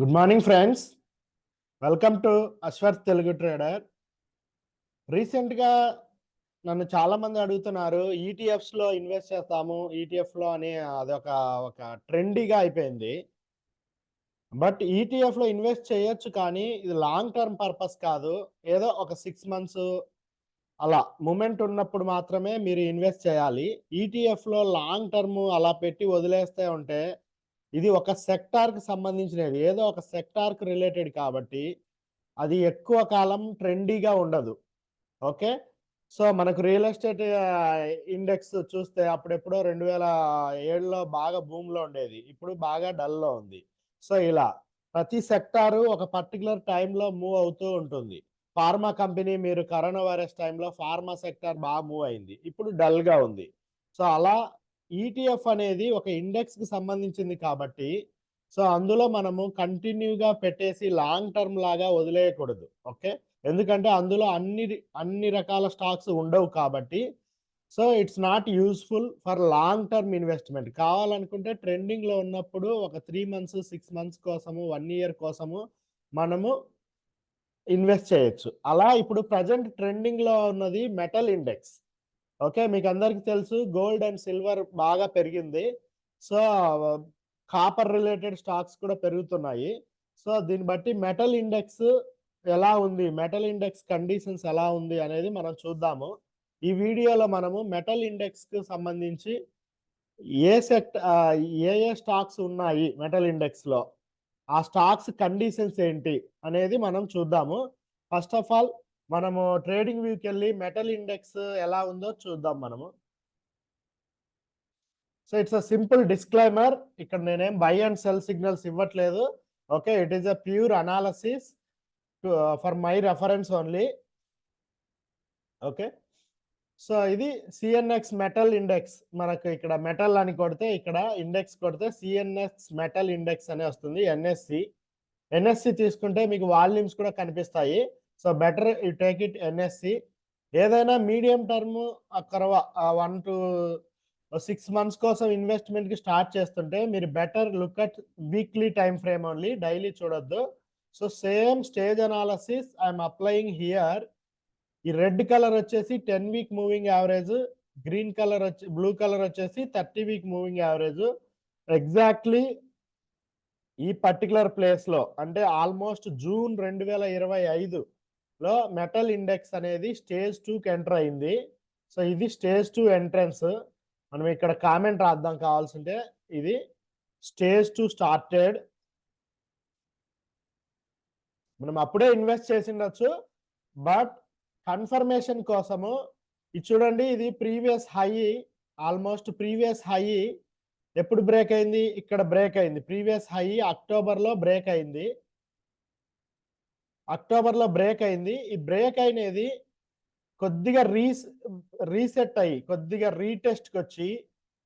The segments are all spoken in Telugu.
Good morning friends welcome to Ashwarth Telugu trader రీసెంట్గా నన్ను చాలా మంది అడుగుతున్నారు ఈటీఎఫ్స్లో ఇన్వెస్ట్ చేస్తాము ఈటీఎఫ్లో అని అదొక ఒక ట్రెండీగా అయిపోయింది. బట్ ఈటీఎఫ్లో ఇన్వెస్ట్ చేయొచ్చు కానీ ఇది లాంగ్ టర్మ్ పర్పస్ కాదు. ఏదో ఒక సిక్స్ మంత్స్ అలా మూమెంట్ ఉన్నప్పుడు మాత్రమే మీరు ఇన్వెస్ట్ చేయాలి. ఈటీఎఫ్లో లాంగ్ టర్మ్ అలా పెట్టి వదిలేస్తే ఉంటే ఇది ఒక సెక్టార్కి సంబంధించినది. ఏదో ఒక సెక్టార్కి రిలేటెడ్ కాబట్టి అది ఎక్కువ కాలం ట్రెండీగా ఉండదు. ఓకే? సో మనకు రియల్ ఎస్టేట్ ఇండెక్స్ చూస్తే అప్పుడెప్పుడో రెండు వేల ఏడులో బాగా భూమిలో ఉండేది. ఇప్పుడు బాగా డల్లో ఉంది. సో ఇలా ప్రతి సెక్టారు ఒక పర్టికులర్ టైంలో మూవ్ అవుతూ ఉంటుంది. ఫార్మా కంపెనీ మీరు కరోనా వైరస్ టైంలో ఫార్మా సెక్టార్ బాగా మూవ్ అయింది. ఇప్పుడు డల్గా ఉంది. సో అలా ఈటీఎఫ్ అనేది ఒక ఇండెక్స్కి సంబంధించింది కాబట్టి సో అందులో మనము కంటిన్యూగా పెట్టేసి లాంగ్ టర్మ్ లాగా వదిలేయకూడదు ఓకే ఎందుకంటే అందులో అన్ని అన్ని రకాల స్టాక్స్ ఉండవు కాబట్టి so it's not useful for long term investment కావాలనుకుంటే ట్రెండింగ్లో ఉన్నప్పుడు ఒక త్రీ మంత్స్ సిక్స్ మంత్స్ కోసము వన్ ఇయర్ కోసము మనము ఇన్వెస్ట్ చేయొచ్చు. అలా ఇప్పుడు ప్రజెంట్ ట్రెండింగ్లో ఉన్నది మెటల్ ఇండెక్స్ ఓకే మీకు అందరికి తెలుసు గోల్డ్ అండ్ సిల్వర్ బాగా పెరిగింది. సో కాపర్ రిలేటెడ్ స్టాక్స్ కూడా పెరుగుతున్నాయి. సో దీన్ని బట్టి మెటల్ ఇండెక్స్ ఎలా ఉంది? మెటల్ ఇండెక్స్ కండిషన్స్ ఎలా ఉంది అనేది మనం చూద్దాము. ఈ వీడియోలో మనము మెటల్ ఇండెక్స్కి సంబంధించి ఏ సెక్ట్ ఏ ఏ స్టాక్స్ ఉన్నాయి మెటల్ ఇండెక్స్లో? ఆ స్టాక్స్ కండిషన్స్ ఏంటి అనేది మనం చూద్దాము. ఫస్ట్ ఆఫ్ ఆల్ మనము ట్రేడింగ్ వ్యూకి వెళ్ళి మెటల్ ఇండెక్స్ ఎలా ఉందో చూద్దాం మనము. So it's a simple disclaimer ఇక్కడ నేనేం బై అండ్ సెల్ సిగ్నల్స్ ఇవ్వట్లేదు. Okay it is a pure analysis for my reference only okay so ఇది సిఎన్ఎక్స్ మెటల్ ఇండెక్స్ మనకు ఇక్కడ మెటల్ అని కొడితే ఇక్కడ ఇండెక్స్ కొడితే సిఎన్ఎక్స్ మెటల్ ఇండెక్స్ అనే వస్తుంది ఎన్ఎస్సి ఎన్ఎస్సి తీసుకుంటే మీకు వాల్యూమ్స్ కూడా కనిపిస్తాయి. So better you take it NSC. ఏదైనా మీడియం టర్మ్ అక్కడ వన్ టు సిక్స్ మంత్స్ కోసం ఇన్వెస్ట్మెంట్కి స్టార్ట్ చేస్తుంటే మీరు better look at weekly time frame only daily చూడొద్దు. So same stage analysis I'm applying here. ఈ రెడ్ కలర్ వచ్చేసి ten week moving average green colour వచ్చి బ్లూ కలర్ వచ్చేసి thirty week moving average. Exactly ఈ పర్టికులర్ ప్లేస్లో అంటే ఆల్మోస్ట్ జూన్ రెండు వేల ఇరవై ఐదు లో మెటల్ ఇండెక్స్ అనేది స్టేజ్ టూకి ఎంటర్ అయింది. సో ఇది స్టేజ్ టూ ఎంట్రన్స్. మనం ఇక్కడ కామెంట్ రాద్దాం కావాల్సింటే. ఇది స్టేజ్ టూ స్టార్టెడ్. మనం అప్పుడే ఇన్వెస్ట్ చేసిండొచ్చు. బట్ కన్ఫర్మేషన్ కోసము ఇది చూడండి ఇది previous high almost previous high. ఎప్పుడు బ్రేక్ అయింది? ఇక్కడ బ్రేక్ అయింది. ప్రీవియస్ హై అక్టోబర్లో బ్రేక్ అయింది. అక్టోబర్లో బ్రేక్ అయింది. ఈ బ్రేక్ అయినది కొద్దిగా రీస్ రీసెట్ అయ్యి కొద్దిగా రీటెస్ట్కి వచ్చి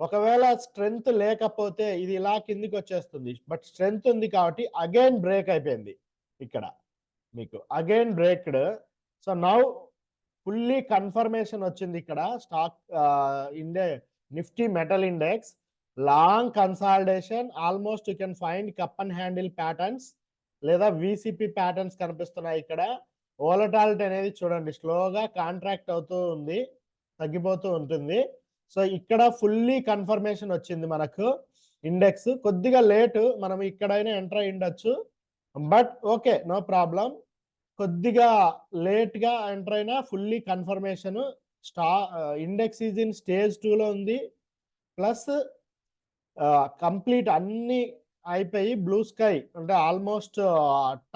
ఒకవేళ స్ట్రెంగ్త్ లేకపోతే ఇది ఇలా కిందికి వచ్చేస్తుంది. బట్ స్ట్రెంగ్త్ ఉంది కాబట్టి అగైన్ బ్రేక్ అయిపోయింది ఇక్కడ మీకు. Again breaked. So now fully confirmation వచ్చింది ఇక్కడ. Stock ఇండే Nifty metal index. Long consolidation. Almost you can find cup and handle patterns. లేదా విసిపి ప్యాటర్న్స్ కనిపిస్తున్నాయి ఇక్కడ. ఓలటాలిటీ అనేది చూడండి స్లోగా కాంట్రాక్ట్ అవుతూ ఉంది తగ్గిపోతూ ఉంటుంది. సో ఇక్కడ ఫుల్లీ కన్ఫర్మేషన్ వచ్చింది మనకు ఇండెక్స్ కొద్దిగా లేటు మనం ఇక్కడైనా ఎంటర్ అయ్యిండొచ్చు బట్ ఓకే నో ప్రాబ్లం కొద్దిగా లేట్గా ఎంటర్ అయినా ఫుల్లీ కన్ఫర్మేషన్ స్టా ఇండెక్స్ ఈజ్ ఇన్ స్టేజ్ టూలో ఉంది. ప్లస్ కంప్లీట్ uh, అన్ని అయిపోయి బ్లూ స్కై అంటే ఆల్మోస్ట్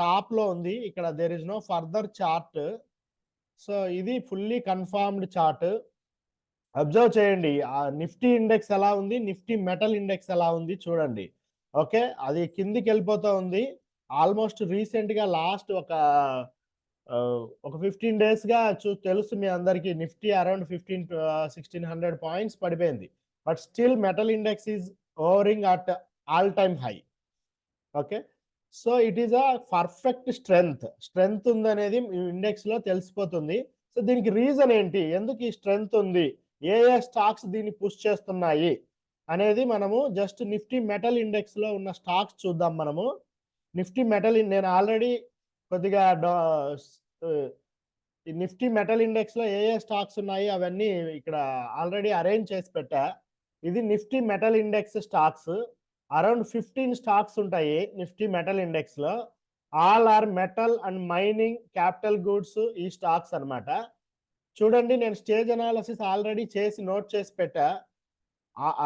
టాప్లో ఉంది. ఇక్కడ there is no further chart so ఇది ఫుల్లీ కన్ఫర్మ్డ్ చార్ట్ అబ్జర్వ్ చేయండి. నిఫ్టీ ఇండెక్స్ ఎలా ఉంది? నిఫ్టీ మెటల్ ఇండెక్స్ ఎలా ఉంది? చూడండి. ఓకే? అది కిందికి వెళ్ళిపోతూ ఉంది. ఆల్మోస్ట్ రీసెంట్గా లాస్ట్ ఒక ఒక ఫిఫ్టీన్ డేస్గా చూ తెలుసు మీ అందరికీ. Nifty around fifteen sixteen hundred points పడిపోయింది. But still metal index is hovering at all time high okay so it is a perfect strength strength ఉందనేది ఇండెక్స్లో తెలిసిపోతుంది. సో దీనికి రీజన్ ఏంటి? ఎందుకు ఈ స్ట్రెంగ్త్ ఉంది? ఏ ఏ స్టాక్స్ దీన్ని పుష్ చేస్తున్నాయి? అనేది మనము జస్ట్ నిఫ్టీ మెటల్ ఇండెక్స్లో ఉన్న స్టాక్స్ చూద్దాం మనము. నిఫ్టీ మెటల్ నేను ఆల్రెడీ కొద్దిగా నిఫ్టీ మెటల్ ఇండెక్స్లో ఏ ఏ స్టాక్స్ ఉన్నాయి అవన్నీ ఇక్కడ ఆల్రెడీ అరేంజ్ చేసి పెట్టా. ఇది Nifty metal index stocks around fifteen stocks ఉంటాయి Nifty metal ఇండెక్స్లో all are metal and mining capital goods ఈ స్టాక్స్ అన్నమాట. చూడండి నేను స్టేజ్ అనాలసిస్ ఆల్రెడీ చేసి నోట్ చేసి పెట్టా.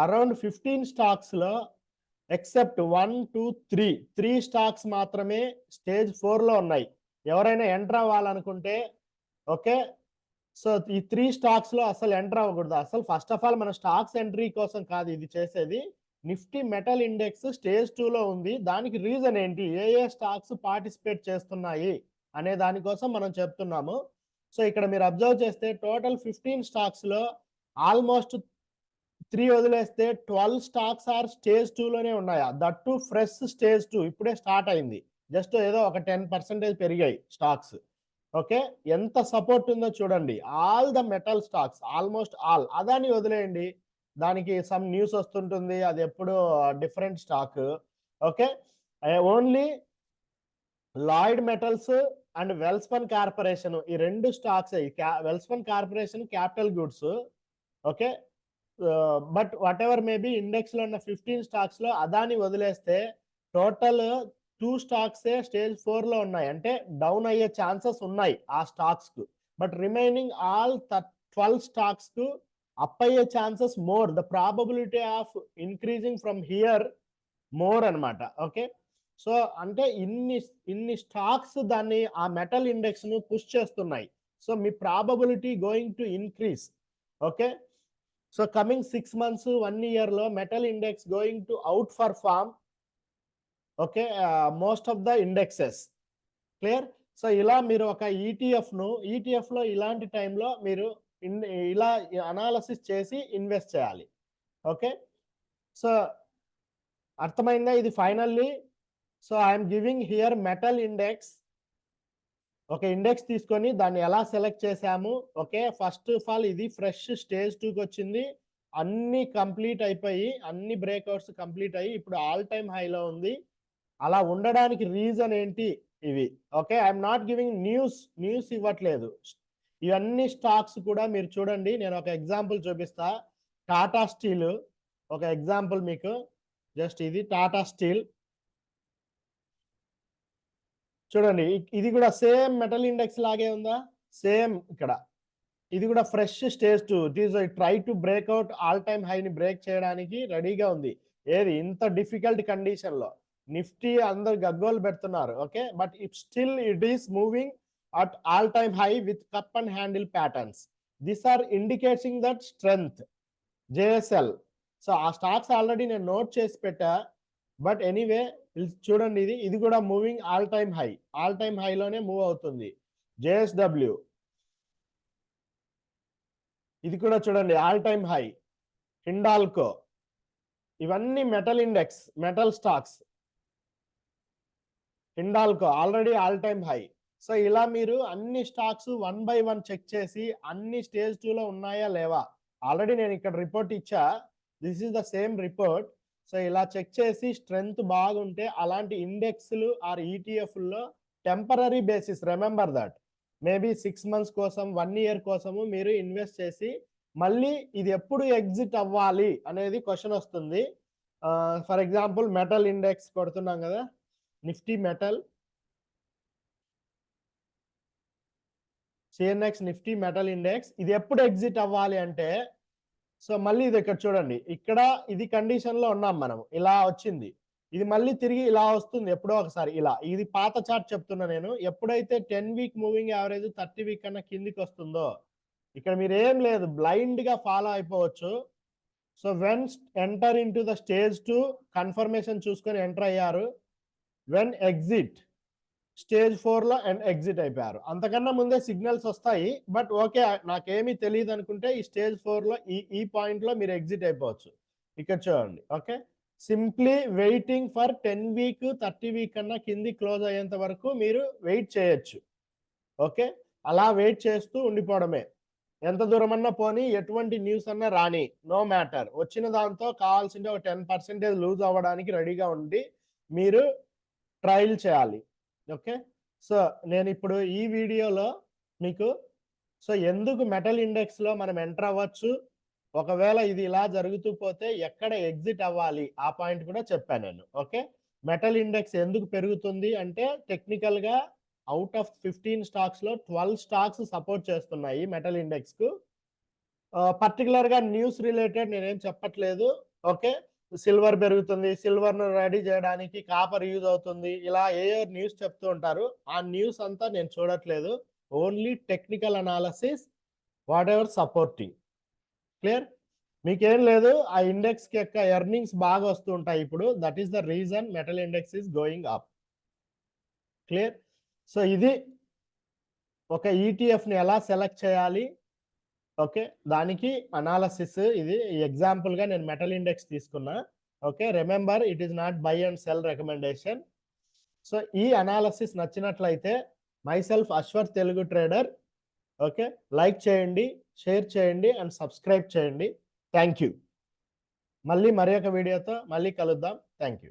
అరౌండ్ ఫిఫ్టీన్ స్టాక్స్లో except one two three three stocks మాత్రమే స్టేజ్ ఫోర్లో ఉన్నాయి. ఎవరైనా ఎంటర్ అవ్వాలనుకుంటే ఓకే? సో ఈ త్రీ స్టాక్స్లో అసలు ఎంటర్ అవ్వకూడదు. అసలు ఫస్ట్ ఆఫ్ ఆల్ మన స్టాక్స్ ఎంట్రీ కోసం కాదు ఇది చేసేది. నిఫ్టీ మెటల్ ఇండెక్స్ స్టేజ్ టూలో ఉంది. దానికి రీజన్ ఏంటి? ఏ ఏ స్టాక్స్ పార్టిసిపేట్ చేస్తున్నాయి అనే దానికోసం మనం చెప్తున్నాము. సో ఇక్కడ మీరు అబ్జర్వ్ చేస్తే టోటల్ ఫిఫ్టీన్ స్టాక్స్లో ఆల్మోస్ట్ త్రీ వదిలేస్తే ట్వెల్వ్ స్టాక్స్ ఆర్ స్టేజ్ టూలోనే ఉన్నాయా. That to fresh stage two ఇప్పుడే స్టార్ట్ అయింది. జస్ట్ ఏదో ఒక టెన్ పర్సెంటేజ్ పెరిగాయి స్టాక్స్. ఓకే? ఎంత సపోర్ట్ ఉందో చూడండి. All the metal stocks almost all. అదాన్ని వదిలేయండి. దానికి సమ్ న్యూస్ వస్తుంటుంది అది ఎప్పుడు different stock okay only Lloyd metals and Welspun corporation ఈ రెండు stocks Welspun corporation capital goods okay but whatever maybe ఇండెక్స్లో ఉన్న ఫిఫ్టీన్ స్టాక్స్లో అదాని వదిలేస్తే టోటల్ టూ స్టాక్సే స్టేజ్ ఫోర్లో ఉన్నాయి. అంటే డౌన్ అయ్యే ఛాన్సెస్ ఉన్నాయి ఆ స్టాక్స్కు. బట్ రిమైనింగ్ ఆల్ ట్వెల్వ్ స్టాక్స్కు అప్ అయ్యే chances more the probability of increasing from here more అనమాట ఓకే? సో అంటే ఇన్ని ఇన్ని స్టాక్స్ దాన్ని ఆ మెటల్ ఇండెక్స్ను పుష్ చేస్తున్నాయి. So me probability going to increase okay? So coming six months one ఇయర్లో metal index going to outperform okay? Most of the indexes. Clear? So ఇలా మీరు ఒక ఈటీఎఫ్ను ఈటీఎఫ్లో ఇలాంటి టైంలో మీరు ఇలా అనాలసిస్ చేసి ఇన్వెస్ట్ చేయాలి. ఓకే సో అర్థమైందా? ఇది finally so I'm giving here metal index ఒక ఇండెక్స్ తీసుకొని దాన్ని ఎలా సెలెక్ట్ చేసాము ఓకే ఫస్ట్ ఆఫ్ ఆల్ ఇది ఫ్రెష్ స్టేజ్ టూకి వచ్చింది. అన్ని కంప్లీట్ అయిపోయి అన్ని బ్రేక్అవుట్స్ కంప్లీట్ అయ్యి ఇప్పుడు ఆల్ టైమ్ హైలో ఉంది. అలా ఉండడానికి రీజన్ ఏంటి? ఇవి. Okay I'm not giving news news ఇవ్వట్లేదు. ఇవన్నీ స్టాక్స్ కూడా మీరు చూడండి నేను ఒక ఎగ్జాంపుల్ చూపిస్తా. టాటా స్టీల్ ఒక ఎగ్జాంపుల్ మీకు. జస్ట్ ఇది టాటా స్టీల్. చూడండి ఇది కూడా సేమ్ మెటల్ ఇండెక్స్ లాగే ఉందా? సేమ్ ఇక్కడ. ఇది కూడా fresh stage two. These I try to breakout all time హైని break చేయడానికి రెడీగా ఉంది. ఏది? ఇంత డిఫికల్ట్ కండిషన్లో. నిఫ్టీ అందరు గగ్గోలు పెడుతున్నారు okay? But it still it is moving at all time high with cup and handle patterns this are indicating that strength JSL so ఆ స్టాక్స్ ఆల్రెడీ నేను నోట్ చేసి పెట్టా. బట్ ఎనీవే చూడండి ఇది. ఇది కూడా moving all time high all time హైలోనే move అవుతుంది. జేఎస్డబ్ల్యూ ఇది కూడా చూడండి. ఆల్ టైమ్ హై హిండాల్కో ఇవన్నీ metal index metal stocks Hindalco already all time high so ఇలా మీరు అన్ని stocks one by one check చేసి అన్ని స్టేజ్ టూలో ఉన్నాయా లేవా? ఆల్రెడీ నేను ఇక్కడ రిపోర్ట్ ఇచ్చా. This is the same report so ఇలా చెక్ చేసి స్ట్రెంగ్త్ బాగుంటే అలాంటి ఇండెక్స్లు or ఈటీఎఫ్లో temporary basis. Remember that maybe six months కోసం వన్ ఇయర్ కోసము మీరు ఇన్వెస్ట్ చేసి మళ్ళీ ఇది ఎప్పుడు ఎగ్జిట్ అవ్వాలి అనేది క్వశ్చన్ వస్తుంది. ఫర్ ఎగ్జాంపుల్ మెటల్ ఇండెక్స్ కొడుతున్నాం కదా. Nifty metal CNX Nifty metal index ఇది ఎప్పుడు ఎగ్జిట్ అవ్వాలి అంటే సో మళ్ళీ ఇది ఇక్కడ చూడండి. ఇక్కడ ఇది కండిషన్లో ఉన్నాం మనం. ఇలా వచ్చింది. ఇది మళ్ళీ తిరిగి ఇలా వస్తుంది ఎప్పుడో ఒకసారి. ఇలా. ఇది పాత చార్ట్ చెప్తున్నా నేను. ఎప్పుడైతే ten week moving average thirty week కన్నా కిందికి వస్తుందో ఇక్కడ మీరు ఏం లేదు. బ్లైండ్గా ఫాలో అయిపోవచ్చు. So when enter into the stage two confirmation చూసుకొని ఎంటర్ అయ్యారు. వెన్ ఎగ్జిట్ స్టేజ్ ఫోర్లో అండ్ ఎగ్జిట్ అయిపోయారు. అంతకన్నా ముందే సిగ్నల్స్ వస్తాయి బట్ ఓకే నాకేమీ తెలియదు అనుకుంటే ఈ స్టేజ్ ఫోర్లో ఈ ఈ పాయింట్లో మీరు ఎగ్జిట్ అయిపోవచ్చు. ఇక్కడ చూడండి okay? Simply waiting for ten week thirty week కన్నా కింది క్లోజ్ అయ్యేంత వరకు మీరు వెయిట్ చేయొచ్చు. ఓకే? అలా వెయిట్ చేస్తూ ఉండిపోవడమే. ఎంత దూరం అన్నా పోనీ ఎటువంటి న్యూస్ అన్నా రాని నో మ్యాటర్. వచ్చిన దాంతో కావాల్సింటే ఒక టెన్ పర్సెంటేజ్ లూజ్ అవ్వడానికి రెడీగా ఉండి మీరు ట్రయల్ చేయాలి. ఓకే? సో నేను ఇప్పుడు ఈ వీడియోలో మీకు సో ఎందుకు మెటల్ ఇండెక్స్లో మనం ఎంటర్ అవ్వచ్చు? ఒకవేళ ఇది ఇలా జరుగుతూ పోతే ఎక్కడ ఎగ్జిట్ అవ్వాలి? ఆ పాయింట్ కూడా చెప్పాను నేను ఓకే? మెటల్ ఇండెక్స్ ఎందుకు పెరుగుతుంది అంటే టెక్నికల్గా అవుట్ ఆఫ్ ఫిఫ్టీన్ స్టాక్స్లో ట్వెల్వ్ స్టాక్స్ సపోర్ట్ చేస్తున్నాయి మెటల్ ఇండెక్స్కు. పర్టికులర్గా న్యూస్ రిలేటెడ్ నేనేం చెప్పట్లేదు ఓకే? సిల్వర్ పెరుగుతుంది సిల్వర్ను రెడీ చేయడానికి కాపర్ యూజ్ అవుతుంది. ఇలా ఏ న్యూస్ చెప్తూ ఉంటారు ఆ న్యూస్ అంతా నేను చూడట్లేదు. Only technical analysis whatever supporting clear? మీకేం లేదు ఆ ఇండెక్స్ యొక్క ఎర్నింగ్స్ బాగా వస్తూ ఉంటాయి ఇప్పుడు. That is the reason metal index is going up. Clear? So ఇది ఒక ఈటీఎఫ్ని ఎలా సెలెక్ట్ చేయాలి ఓకే. దానికి అనాలసిస్ ఇది ఎగ్జాంపుల్గా నేను మెటల్ ఇండెక్స్ తీసుకున్నా. Okay. Remember it is not buy and sell recommendation so ఈ అనాలసిస్ నచ్చినట్లయితే myself Ashwar Telugu trader okay. Like చేయండి షేర్ చేయండి అండ్ సబ్స్క్రైబ్ చేయండి. థ్యాంక్ యూ మళ్ళీ మరి ఒక వీడియోతో మళ్ళీ కలుద్దాం. Thank you